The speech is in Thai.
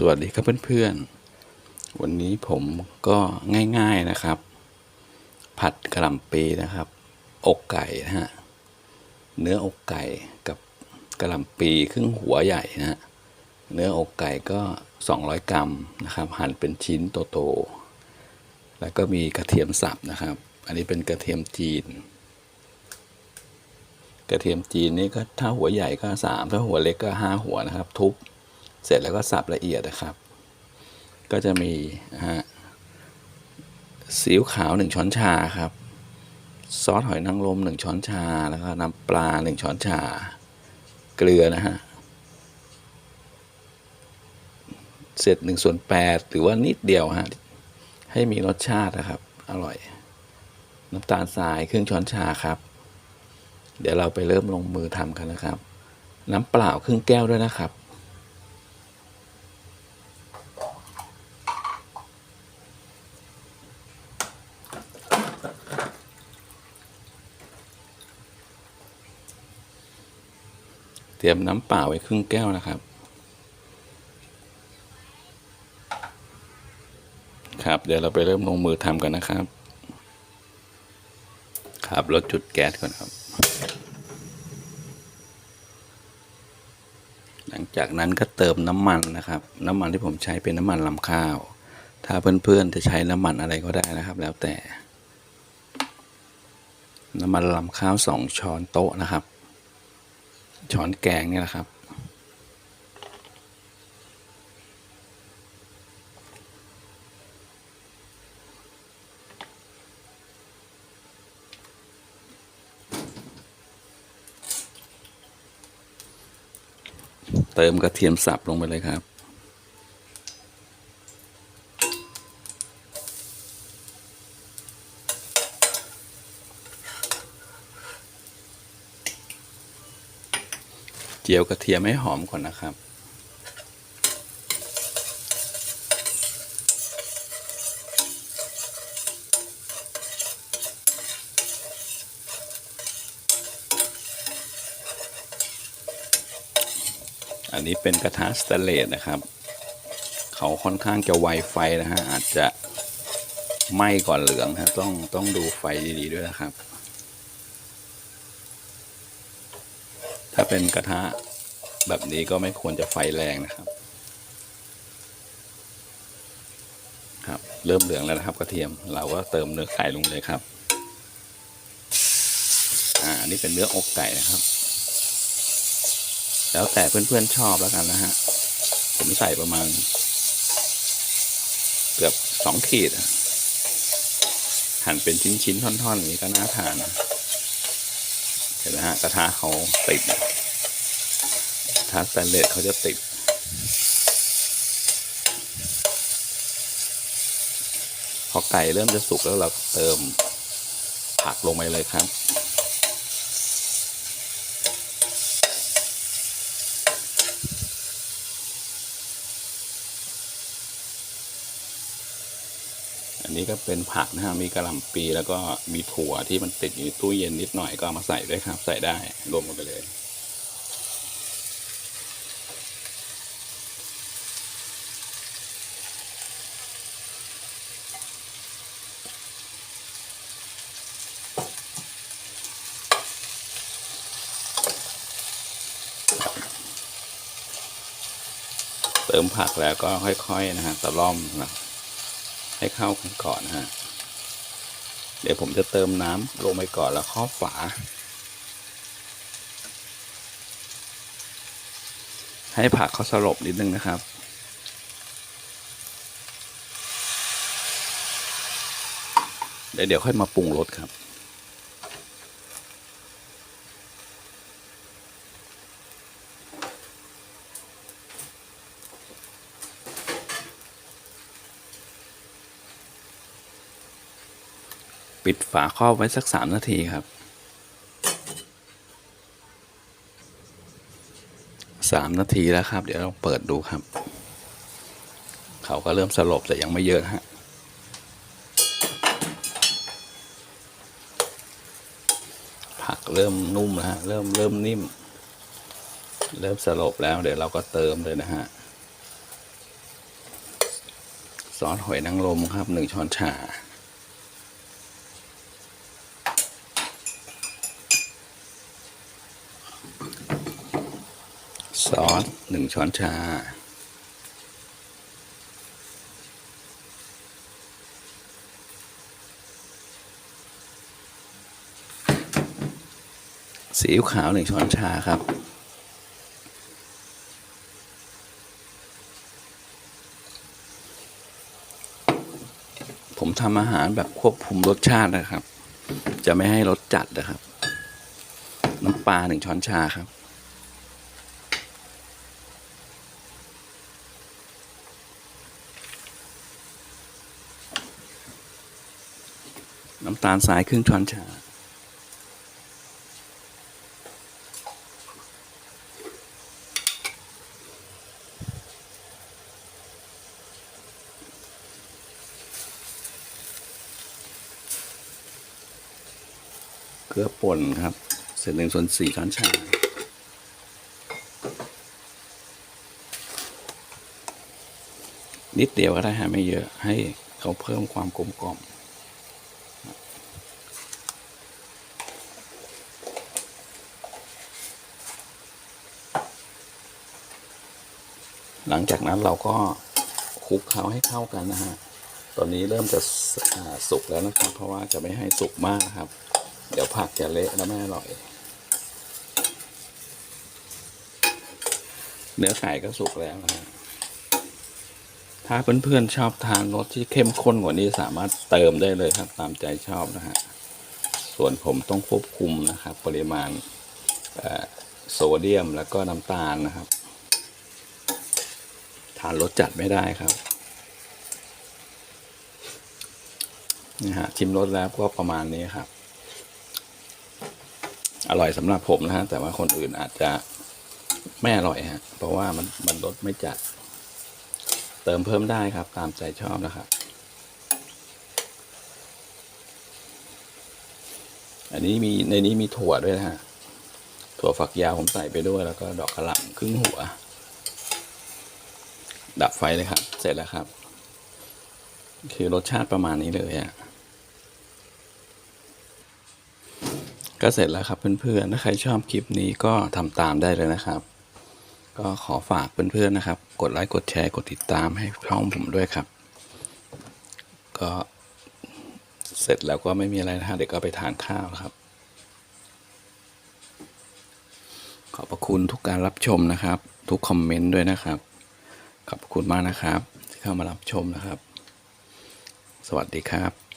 สวัสดีครับเพื่อนๆ วันนี้ผมก็ง่ายๆนะครับ ผัดกระหล่ำปีนะครับ อกไก่นะฮะ เนื้ออกไก่กับกระหล่ำปีครึ่งหัวใหญ่นะฮะ เนื้ออกไก่ก็ 200 กรัมนะครับ หั่นเป็นชิ้นโตๆ แล้วก็มีกระเทียมสับนะครับ อันนี้เป็นกระเทียมจีน กระเทียมจีนนี่ก็ถ้าหัวใหญ่ก็สามถ้าหัวเล็กก็ห้าหัวนะครับ ทุบ เสร็จแล้วก็สับละเอียดนะครับ ก็จะมีฮะซีอิ๊วขาวหนึ่งช้อนชาครับ ซอสหอยนางรมหนึ่งช้อนชา แล้วก็น้ำปลาหนึ่งช้อนชา เกลือนะฮะ เสร็จหนึ่งส่วนแปดหรือว่านิดเดียวฮะ ให้มีรสชาตินะครับ อร่อย น้ำตาลทรายครึ่งช้อนชาครับ เดี๋ยวเราไปเริ่มลงมือทำกันนะครับ น้ำเปล่าครึ่งแก้วด้วยนะครับ เตรียมน้ำเปล่าไว้ครึ่งแก้วนะครับ ครับเดี๋ยวเราไปเริ่มลงมือทำกันนะครับ ครับลดจุดแก๊สก่อนครับ หลังจากนั้นก็เติมน้ำมันนะครับ น้ำมันที่ผมใช้เป็นน้ำมันลำข้าว ถ้าเพื่อนๆจะใช้น้ำมันอะไรก็ได้นะครับ แล้วแต่ น้ำมันลำข้าวสองช้อนโต๊ะนะครับ ช้อนแกงนี่แหละครับ เติมกระเทียมสับลงไปเลยครับ จียวกระเทียมให้หอมก่อนนะครับ อันนี้เป็นกระทะสแตเลสนะครับ เขาค่อนข้างจะไวไฟนะฮะอาจจะไหม้ก่อนเหลืองนะต้องต้องดูไฟดีๆด้วยนะครับ ถ้าเป็นกระทะแบบนี้ก็ไม่ควรจะไฟแรงนะครับ ครับ เริ่มเหลืองแล้วนะครับกระเทียม เราก็เติมเนื้อไก่ลงเลยครับ อ่านนี้เป็นเนื้ออกไก่นะครับ แล้วแต่เพื่อนๆชอบแล้วกันนะฮะ ผมใส่ประมาณ เกือบสองขีด หั่นเป็นชิ้นๆท่อนๆอย่างนี้ก็น่าทานนะ ห็นไหมฮะกระทะเขาติดทาสแตนเลสเขาจะติด พอไก่เริ่มจะสุกแล้วเราเติมผักลงไปเลยครับ นี้ก็เป็นผักนะฮะมีกระหล่ำปีแล้วก็มีถั่วที่มันติดอยู่ในตู้เย็นนิดหน่อยก็เอามาใส่ด้วยครับ ใส่ได้รวมกันไปเลยเติมผักแล้วก็ค่อย ๆ นะฮะตะล่อมนะ ให้เข้ากันก่อนนะฮะ เดี๋ยวผมจะเติมน้ำลงไปก่อนแล้วครอบฝา ให้ผักเขาสลบนิดนึงนะครับเดี๋ยวเดี๋ยวค่อยมาปรุงรสครับ ปิดฝาครอบไว้สักสามนาทีครับสามนาทีแล้วครับ เดี๋ยวเราเปิดดูครับ เขาก็เริ่มสลบแต่ยังไม่เยอะฮะผักเริ่มนุ่มแล้วฮะ เริ่มเริ่มนิ่ม เริ่มสลบแล้ว เดี๋ยวเราก็เติมเลยนะฮะซอสหอยนางรมครับหนึ่งช้อนชา ซอสหนึ่งช้อนชาซีอิ๊วขาวหนึ่งช้อนชาครับผมทำอาหารแบบควบคุมรสชาตินะครับ จะไม่ให้รสจัดนะครับ น้ำปลาหนึ่งช้อนชาครับำตาลทรายครึ่งช้อนชาเกลือป่นครับ เศษหนึ่งส่วนสี่ช้อนชานิดเดียวก็ได้ฮะไม่เยอะให้เขาเพิ่มความกลมกล่อม หลังจากนั้นเราก็คลุกเคล้าให้เข้ากันนะฮะ ตอนนี้เริ่มจะสุกแล้วนะครับ เพราะว่าจะไม่ให้สุกมากนะครับ เดี๋ยวผักจะเละแล้วไม่อร่อย เนื้อไก่ก็สุกแล้วนะฮะถ้าเพื่อนๆชอบทานรสที่เข้มข้นกว่านี้สามารถเติมได้เลยครับตามใจชอบนะฮะ ส่วนผมต้องควบคุมนะครับ ปริมาณโซเดียมแล้วก็น้ำตาลนะครับ ทานรสจัดไม่ได้ครับนี่ฮะชิมรสแล้วก็ประมาณนี้ครับ อร่อยสำหรับผมนะฮะ แต่ว่าคนอื่นอาจจะไม่อร่อยฮะ เพราะว่ามันมันรสไม่จัด เติมเพิ่มได้ครับ ตามใจชอบนะครับ อันนี้มีในนี้มีถั่วด้วยนะฮะ ถั่วฝักยาวผมใส่ไปด้วยแล้วก็ดอกกระหล่ำครึ่งหัว ดับไฟเลยครับ เสร็จแล้วครับ คือรสชาติประมาณนี้เลยอะก็เสร็จแล้วครับเพื่อนๆ ถ้าใครชอบคลิปนี้ก็ทำตามได้เลยนะครับ ก็ขอฝากเพื่อนๆนะครับ กดไลค์กดแชร์กดติดตามให้ช่องผมด้วยครับ ก็เสร็จแล้วก็ไม่มีอะไรนะฮะเดี๋ยวก็ไปทานข้าวครับ ขอบพระคุณทุกการรับชมนะครับ ทุกคอมเมนต์ด้วยนะครับ ขอบคุณมากนะครับ ที่เข้ามารับชมนะครับ สวัสดีครับ